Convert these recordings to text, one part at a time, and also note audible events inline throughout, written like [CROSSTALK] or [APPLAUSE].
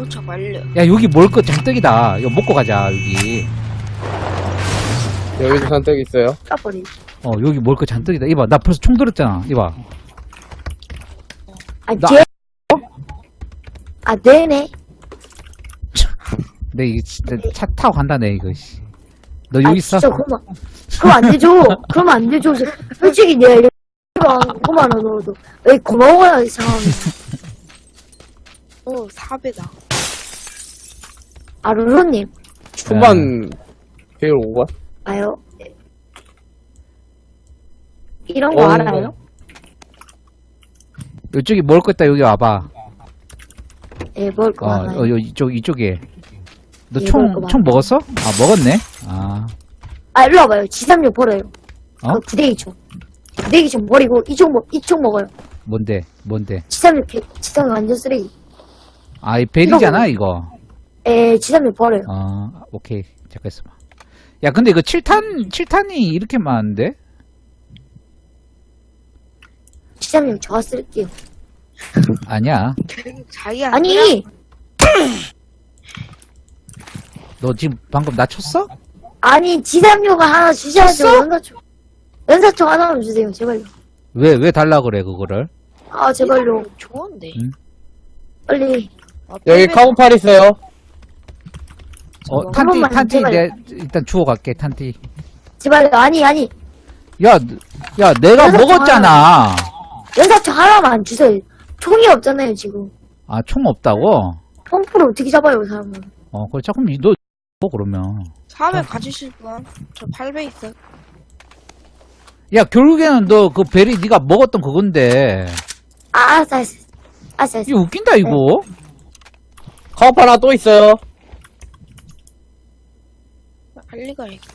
도착 완료. 야 여기 먹을 거 잔뜩이다 이거 먹고 가자 여기 여기도 잔뜩 있어요. 까버리. 어 여기 먹을 거 잔뜩이다 이봐 나 벌써 총 들었잖아 이봐 아, 나- 쟤. 아, 네네. [LAUGHS] 내 이거 진짜 차 타고 간다네 이거 씨. 너 여기 아, 있어? 진짜 그만. 그럼 안 되죠. 그럼 안 되죠. 솔직히 내가 이렇게 5만 원 넣어도 왜 고마워야 상황이. 오, 4배다. 아, 루루님. 초반 배율 5번? 아요. 이런 거 어. 알아요? 이쪽에 먹을 거 있다 여기 와봐 예, 먹을 거 어. 어 요, 이쪽 이쪽에 너 예, 총 먹을 거총 많아요. 먹었어? 아 먹었네 아 아, 일로 와봐요. 지삼육 버려요. 어? 그 부대기 총. 부대기 총 버리고 이총 먹, 이총 먹어요. 뭔데 뭔데 개- 지삼육 완전 쓰레기. 아이 벨이잖아 이거 에, 지삼육 버려요. 아 오케이 잠깐 있어봐 야 근데 이거 7탄 7탄이 이렇게 많은데? 지삼육 저가 쓸게요. [LAUGHS] 아니야 자기야. 아니! 너 지금 방금 나 쳤어? 아니, 지삼육을 하나 주셔야죠. 쳤어? 연사총. 연사총 하나만 주세요. 제발요. 왜 왜 달라 그래 그거를 아, 제발요. 좋은데. 응? 빨리. 아, 여기 카고팔 있어요. 어한 탄티 번만 탄티 제발. 내 일단 주워 갈게 탄티 제발요. 아니, 아니. 야, 야, 내가 그래서 먹었잖아. 연사총 하나만 주세요. 총이 없잖아요, 지금. 아, 총 없다고? 펌프를 어떻게 잡아요, 사람은. 어, 그래, 잠깐, 너, 뭐, 그러면. 4배 가지실 분? 저 8배 있어요. 야, 결국에는 너그 벨이 네가 먹었던 그건데. 아, 알았어, 알았어. 알았어, 알았어. 이거 웃긴다, 이거. 카고팔 하나 또 있어요. 빨리 가야겠다.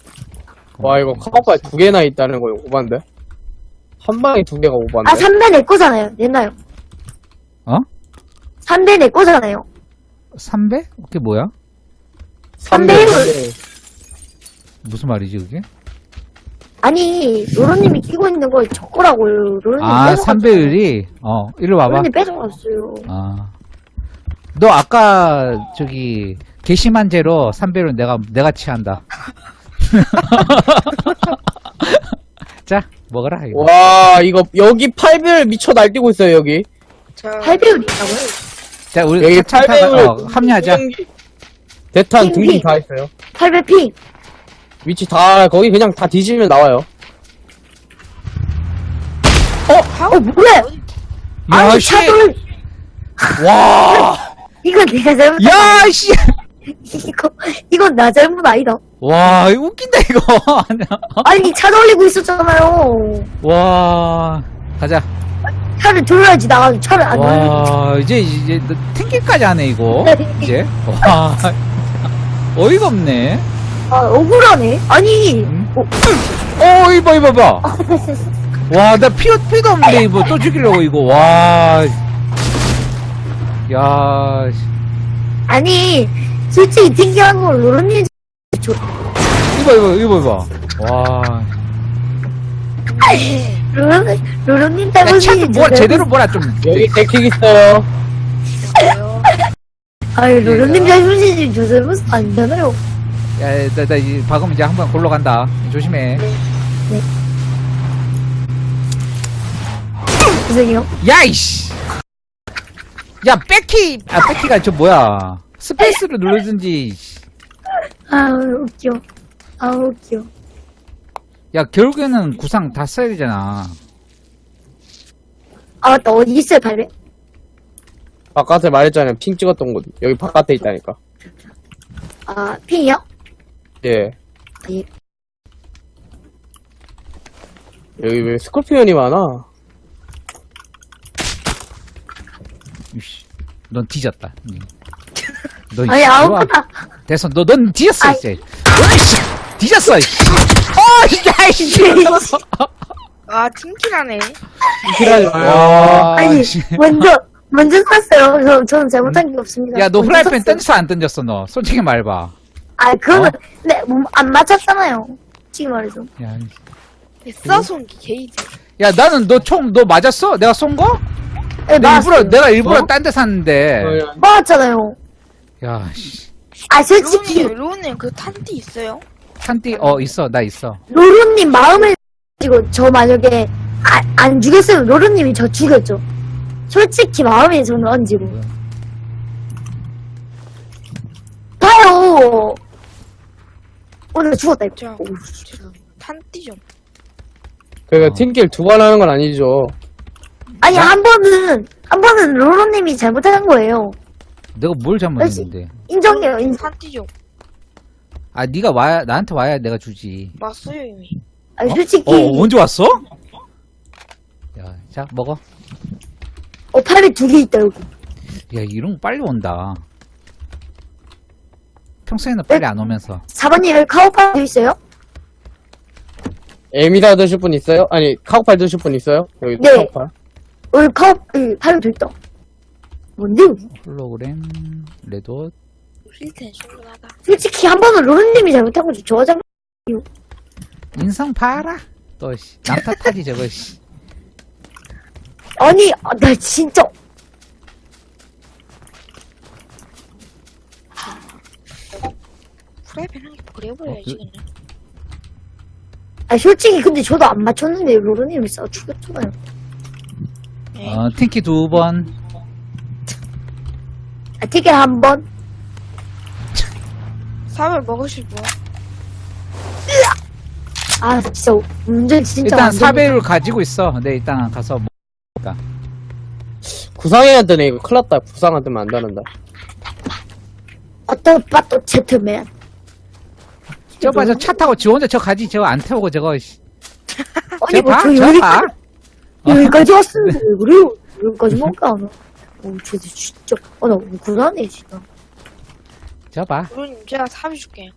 와, 이거 카고팔 두 개나 있다는 거 오반데? 한 방에 두 개가 오반데? 아, 3배 내 거잖아요. 냈나요? 어? 3배 내 거잖아요. 3배? 그게 뭐야? 삼 대, 삼삼 대. 대. 무슨 말이지, 그게? 아니, 로로님이 끼고 있는 거저 거라고요. 로로님 아, 뺏어갔어요. 3배율이? 어, 이리 와봐. 로로님 뺏어갔어요. 아. 너 아까, 저기, 개심한 죄로 3배율 내가, 내가 취한다. [LAUGHS] 자, 먹어라, 이거. 와, 이거, 여기 8배율 미쳐 날뛰고 있어요, 여기. 저 8배율 있다고요? 자, 우리 여기 차, 차 타고, 8배율. 어, 합류하자. 대탄 핑, 등등 핑. 다 있어요. 8배 핑. 위치 다, 거기 그냥 다 뒤지면 나와요. 어, 뭐야? 야, 아니, 씨! 차돌. 와! [LAUGHS] 이거 내가 잘못. 야, 씨! [LAUGHS] 이거, 이건 나 잘못 아니다. 와, 이거 웃긴다, 이거. [LAUGHS] 아니, 차 돌리고 있었잖아요. 와, 가자. 차를 돌려야지 나가기. 차를 안 돌리고. 와, 이제, 이제, 너 튕길까지 하네, 이거. 네. 이제. 와, [LAUGHS] 어이가 없네. 아, 억울하네. 아니. 응? 어, 어, 이봐, 이봐, 봐. 와, 나 피, 피도 없는데, 이거 또 죽이려고, 이거. 와. 야, 씨. 아니, 솔직히 튕겨한 건 로로님. 저, 이봐, 이봐, 이봐, 이봐. 와. 로로님 야, 때문에. 차도 뭐, 제대로 뭐라 좀. 여기 데킥 있어요. [LAUGHS] 로로님 잘못이지. 저 잘못 아니잖아요. 야, 나, 나, 이, 박음 이제 한번 골러 간다. 조심해. 죄송해요. 야, 이씨! 야, 백키! 아, 백키가 저 뭐야. 스페이스를 누르든지. 아, 웃겨. 아, 웃겨. 야, 결국에는 구상 다 써야 되잖아. 아, 맞다. 어디 있어요, 8배? 바깥에 말했잖아요. 핑 찍었던 곳. 여기 바깥에 있다니까. 아, 핑이요? 예. 예. 여기 왜 스콜피언이 많아? 이씨, 넌 뒤졌다. 응. 너 아니, 아무거나. 됐어. 너, 넌 뒤졌어, 아이. 이제. 으이씨! 뒤졌어, 이씨. 어, 야, 이씨! 아, 팀킬하네. 핑킬하지 마요. 와, 아니, 씨. 먼저, 먼저 샀어요. 저, 저는 잘못한 게 없습니다. 야, 너 먼저 후라이팬 샀어요. 던졌어, 안 던졌어, 너? 솔직히 말해봐. 아, 그거는, 어? 네, 뭐, 안 맞췄잖아요. 솔직히 말해서. 야, 싸손기 게이지. 야, 나는 너 총, 너 맞았어? 내가 쏜 거? 네, 내가 일부러, 맞았어요. 내가 일부러 어? 딴 데 샀는데. 어, 맞았잖아요. 야, 씨. 아, 솔직히, 로우님, 로우님 그 탄띠 있어요? 탄띠, 어, 있어. 나 있어. 로로님 마음을 가지고 저 만약에 아, 안 죽였으면 로로님이 저 죽였죠. 솔직히 마음에 저는 얹이고. 봐요! 오늘 죽었다, 이거. 자, 오우, 저 탄띠 좀. 그러니까 어. 팀킬 두 번 하는 건 아니죠. 아니, 한 번은, 한 번은 로로님이 잘못한 거예요. 내가 뭘 잘못했는데. 인정해요, 인정. 좀. 아, 네가 와야, 나한테 와야 내가 주지. 왔어요, 이미. 아니, 어? 솔직히, 어, 언제 왔어? 야, 자, 먹어. 어, 팔에 두 개 있다, 여기. 야, 이런 거 빨리 온다. 평소에는 빨리 안 오면서. 4번님 여기 카우팔 있어요? 에미다 드실 분 있어요? 아니, 카우팔 드실 분 있어요? 여기 네. 카우팔. 여기 카우, 여기 팔에 두 있다. 뭔데? 홀로그램. 힐텐 충분하다. 솔직히 한 번은 로로님이 잘못한 거지. 저 장, 인성 봐라. 또, 씨. 남 탓하지, 저거, 씨. 아니, 아, 나 진짜. 프라이팬 한개 버려버려야지, 어, 그- 그냥. 아 솔직히 근데 저도 안 맞췄는데 로로님이 싸 죽였잖아요. 에이, 어, 팅키 두 번. 아 되게 한 번. 사발 먹으실 분? 아 진짜 운전 진짜 일단 사배를 가지고 있어. 근데 일단 가서 뭐, 구상해야 되네, 이거. 큰일 났다. 구상 안 되면 안 되는다. 어떤 빠또 제트맨. 저봐, 저 차 타고 지 혼자 저 가지, 저거 안 태우고 저거, 씨. 아니 저 봐, 뭐저 저 여기까지 봐. 여기까지 왔는데 왜 그래요? 여기까지 안 와. 어, 쟤 진짜 어나 억울하네 진짜. 저 봐. 로우님, 제가 사비 줄게요.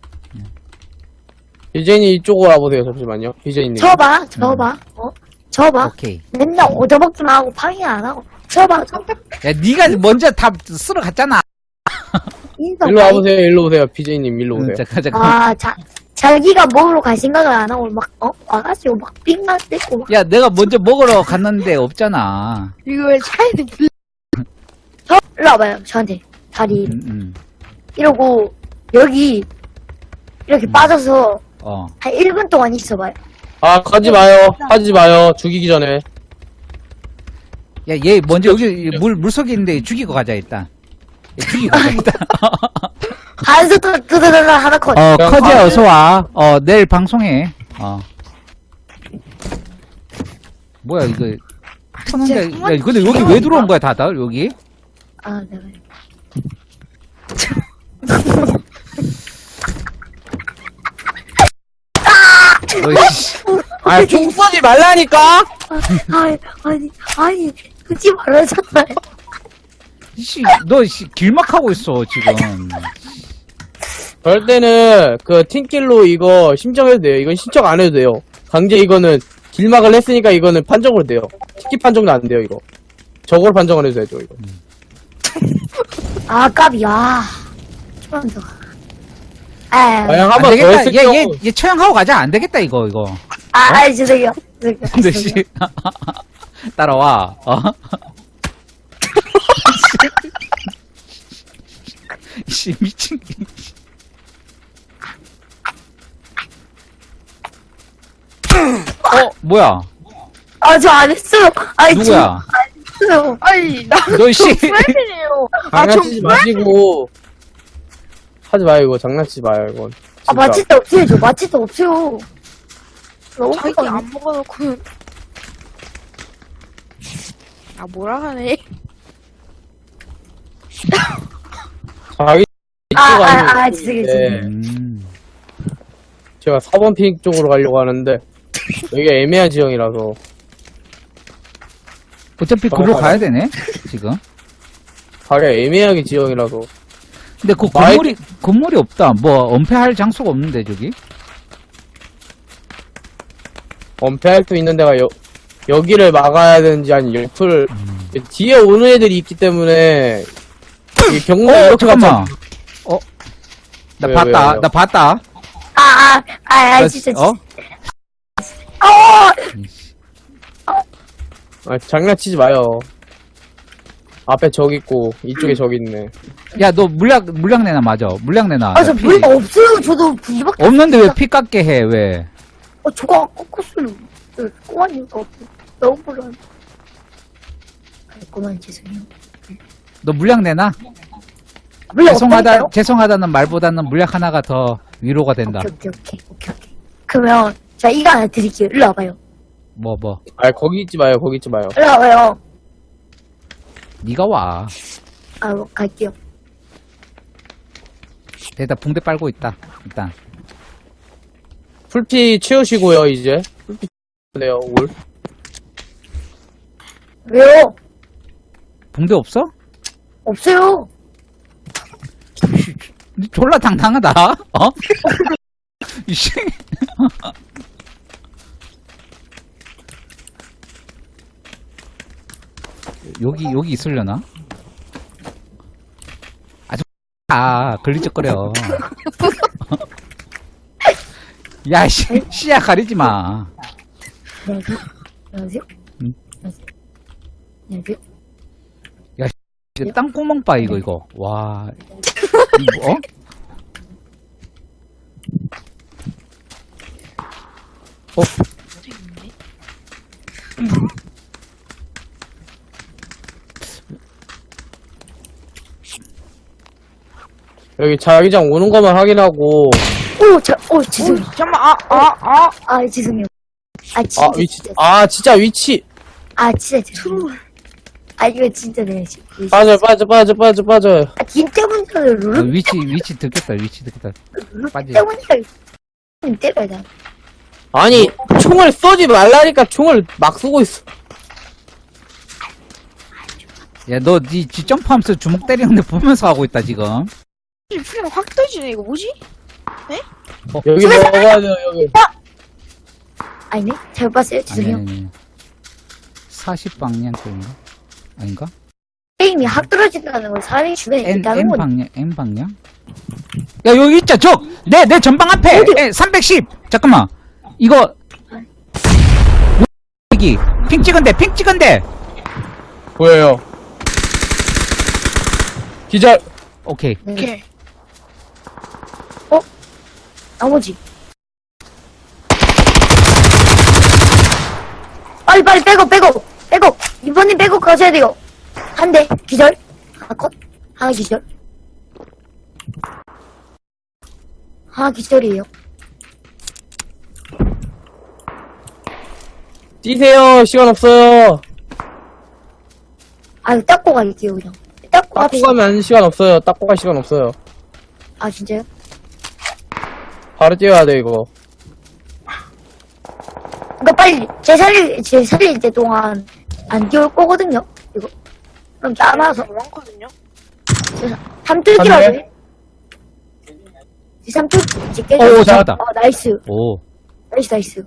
비제니 이쪽으로 와보세요, 잠시만요. 비제니님. 저봐 저봐 어 저봐 오케이. 맨날 얻어먹기만 하고 방해 안 하고 저봐 저봐 야, 네가 먼저 다 쓸어 갔잖아. 일로. 와보세요, 일로 오세요. 비제니님, 일로 오세요. 응, 잠깐, 잠깐. 아, 자, 자기가 먹으러 갈 생각을 안 하고 막, 어? 와가지고 막 빙만 떼고 막, 야, 내가 먼저 먹으러 갔는데 없잖아. 이거 왜 차이는 불 저, 일로 와봐요, 저한테. 다리. 음, 음. 이러고, 여기, 이렇게 음. 빠져서, 어. 한 1분 동안 있어봐요. 아, 가지 마요. 하지 마요. 죽이기 전에. 야, 얘 먼저 여기 물, 물속에 있는데 죽이고 가자, 일단. 얘 죽이고 가자, 일단. [LAUGHS] 한스터 끄드르르 하나 컷. 어, 그냥 커지야, 가세요. 어서와. 어, 내일 방송해. 어. 뭐야, 이거. 터는데, 야, 근데 여기 왜 들어온 거야, 다들, 여기? 아, 내가. 어이씨. 아, 총 쏘지 말라니까! 아니, 아니, 아니, 그지 말라잖아요. 씨, 너, 씨, 길막하고 있어, 지금. 그럴 때는, 그, 팀킬로 이거 신청해도 돼요. 이건 신청 안 해도 돼요. 강제 이거는, 길막을 했으니까 이거는 판정으로 돼요. 티키 판정도 안 돼요, 이거. 저걸 판정을 해도 되죠, 이거. 아, 깝이, 아. 좀만 더. 아, 만약 안한번 더 되겠다. 했을 얘, 경우, 얘, 얘 처형하고 가자. 안 되겠다, 이거, 이거. 아, 아, 죄송해요. 죄송해요. 근데, 씨. [LAUGHS] 따라와, 어? [LAUGHS] 씨, 미친. 어, 뭐야? 아, 저 안 했어요. 아니, 누구야? 저안 [LAUGHS] 했어요. 아니, 나, 너, 씨. 프라이팬이에요. 아, 저 장난치지 마시고, 하지 마요, 이거. 장난치지 마요, 이건. 아, 진짜. 데 없어요. 저데 없어요. 너무 자기. 안 먹어놓고는. 아, 뭐라 하네. 자기, 이쪽 아, 아니고. 아, 아, 죄송해요, 네. 죄송해요. 음. 제가 4번 픽 쪽으로 가려고 하는데, 여기가 애매한 지형이라서. 어차피 글로 가야 되네, 지금. 가기가 애매하게 지형이라서. 근데 그 마이- 건물이, 건물이 없다. 뭐, 은폐할 장소가 없는데, 저기? 엄폐할 수 있는 데가 여, 여기를 막아야 되는지 아니 옆을 뒤에 오는 애들이 있기 때문에 이 경로 어, 이렇게 잠깐만. 어? 나 왜, 봤다, 왜, 왜요? 나 봤다. 아, 아, 아, 아, 나- 진짜, 어? 진짜. 어! 아, 장난치지 마요 앞에 적 있고 이쪽에 적 있네. 야, 너 물약, 물약 내놔, 맞아. 물약 내놔. 아, 저 피- 물 없어요. 저도 불밖에. 없는데 왜 피 깎게 해, 왜? 어, 저거 꺾었어요. 저 꼬만 이유가 없어. 너무 불안. 꼬만 죄송해요. 너 물약 내놔? 물론 죄송하다, 없다니까요? 죄송하다는 말보다는 물약 하나가 더 위로가 된다. 오케이, 오케이, 오케이, 오케이, 오케이. 그러면, 자, 이거 하나 드릴게요. 일로 와봐요. 뭐, 뭐. 아 거기 있지 마요. 거기 있지 마요. 일로 와봐요. 니가 와. 아, 갈게요. 대다 붕대 빨고 있다. 일단. 풀피 채우시고요 이제. 풀피 네요 올. 왜요? 붕대 없어? 없어요. 니 [LAUGHS] 졸라 당당하다. 어? [LAUGHS] 이씨. 여기 여기 있으려나? 아주 아 걸리적거려. [LAUGHS] 야 씨, 씨야 가리지 마. 안녕하세요. 안녕하세요. 응? 안녕하세요. 안녕하세요. 이거 땅구멍 봐 이거 이거. 와. 이거 어? 여기 자기장 오는 것만 확인하고. 오, 저, 오, 죄송해요. 잠깐만, 아, 아, 아. 아, 죄송해요. 아, 진짜. 아 위치. 진짜. 아 진짜 위치. 아, 진짜 죄송해요. 아, 이거 진짜 내가 지금. 빠져 빠져 빠져 빠져 빠져. 아, 어, 루루. 위치 위치 듣겠다 위치 듣겠다. 빠지. 때려야 돼. 아니 총을 쏘지 말라니까 총을 막 쏘고 있어. 야너니 지 점프하면서 주먹 때리는데 보면서 하고 있다 지금. 풀이 확 떠지네, 이거 뭐지? 여기 먹어야 돼요 여기. 아니네? 잘못 봤어요. 아니 죄송해요. 아니 아니. 40방향 쪽인가? 아닌가? 게임이 확 떨어진다는 건 사람이 주변에 N 있다는 N 건 방향 N 방향? 야 여기 있자 저 내 내 전방 앞에 에, 310 잠깐만 이거 여기 핑 찍은데 핑 찍은데 보여요. 기절. 오케이 네. 오케이. 나머지. 빨리 빨리 빼고 빼고 빼고 이번엔 빼고 가셔야 돼요. 한 대 기절 하나 컷 하나 기절 하나 기절이에요. 뛰세요. 시간 없어요. 아 이거 닦고 갈게요 그냥. 닦고 닦고 가면 시간 없어요. 닦고 갈 시간 없어요. 아 진짜요? 바로 뛰어야 돼 이거. 그러니까 빨리 제 살릴 제 살릴 때 동안 안 뛰어올 거거든요. 이거 그럼 남아서 많거든요. 삼뚝이라도 안 해. 삼뚝 이제 깨져. 오, 잘하다. 어 나이스 오 나이스 나이스.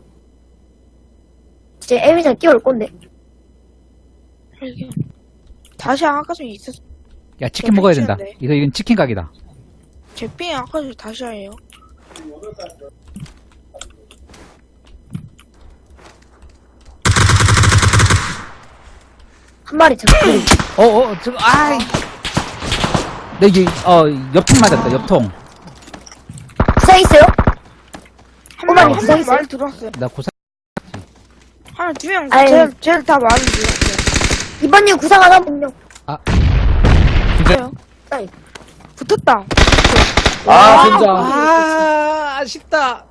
제 에미장 끼울 건데. 이게 다시 아까 전에 있었, 야 치킨 먹어야 된다 괜찮은데? 이거 이건 치킨 각이다 제삥 아까 전에 다시 해요. 한 마리 잡고. 어 어 저거 아이 내 이게 어 옆통 맞았다 옆통 부상 있어요? 한 꼬마니 명, 부상 한명 있어요? 말 들었어요. 나 고사 하나, 두 명, 아유. 쟤, 쟤를 다 말을 들었어요. 이번님 구상 하나 분명. 진짜 아이, 붙었다. 아 진짜. 아 아쉽다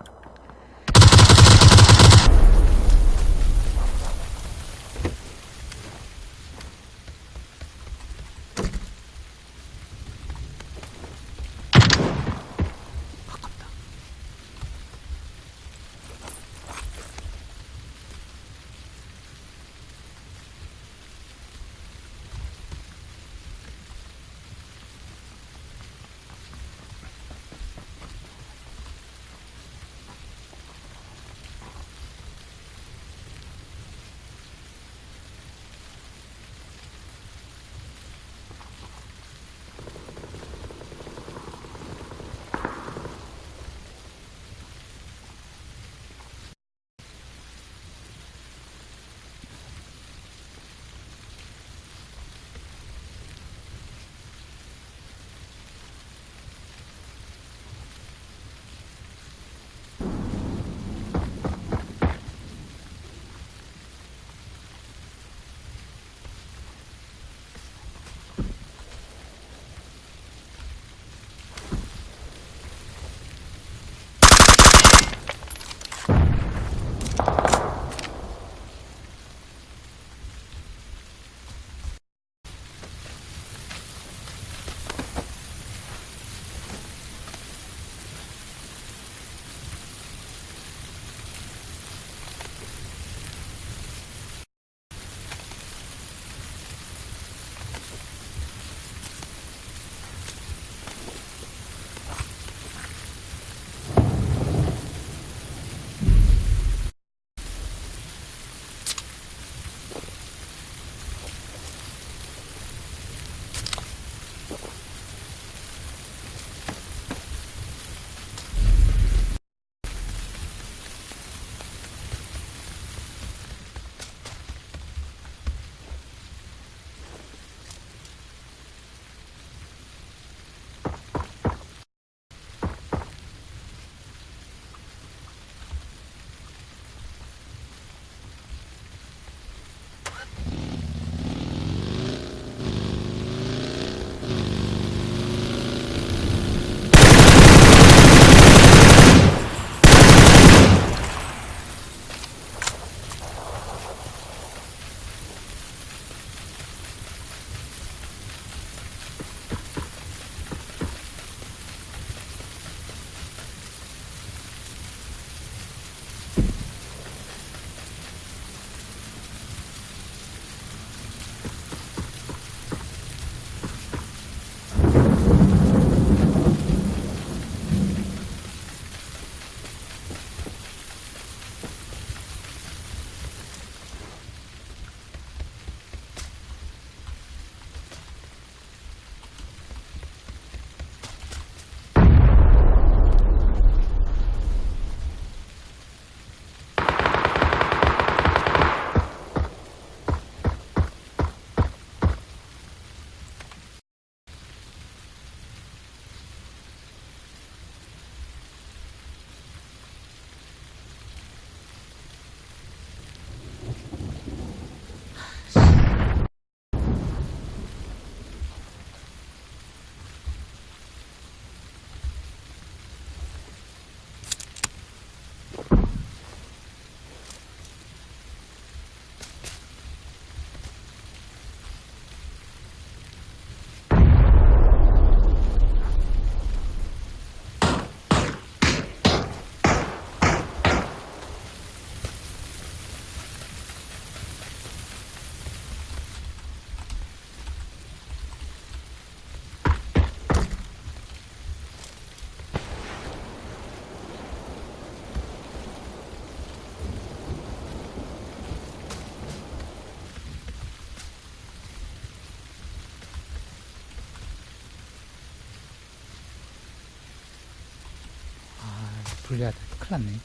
돌려야 돼. 큰일 났네.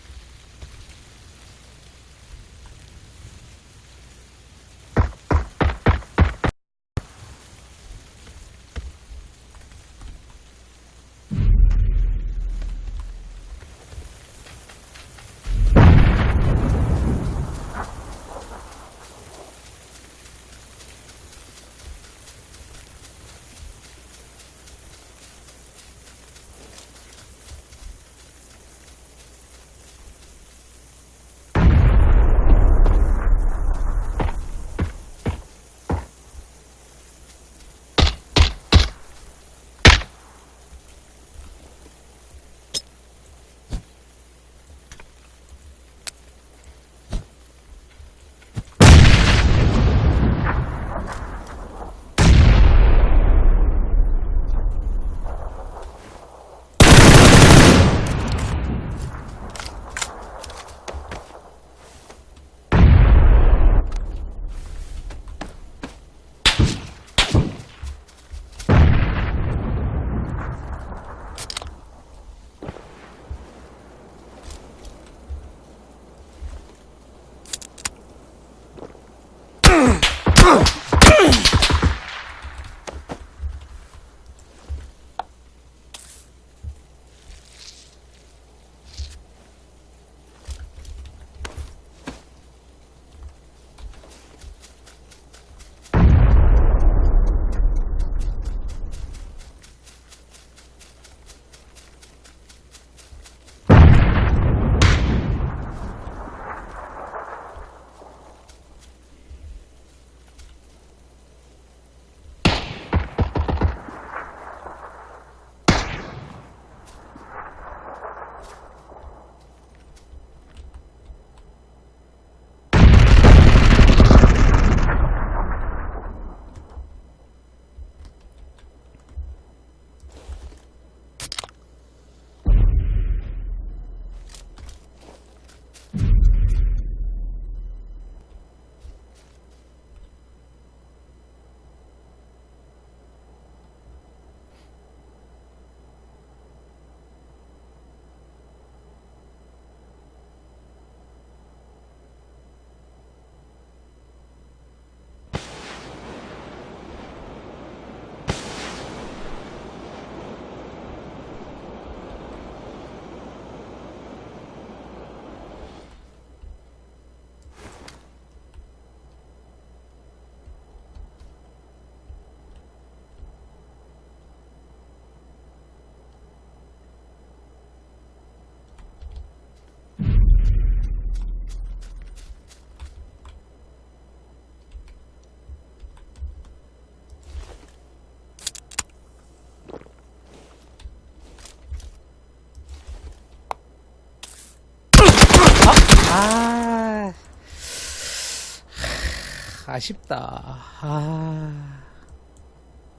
아쉽다. 아,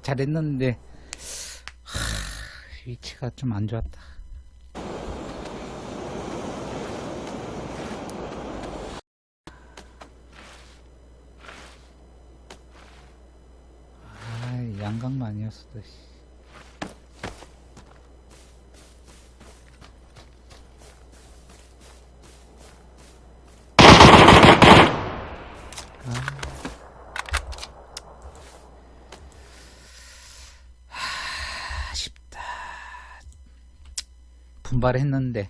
잘했는데, 하, 위치가 좀 안 좋았다. 아, 양각만 아니었어도, 분발했는데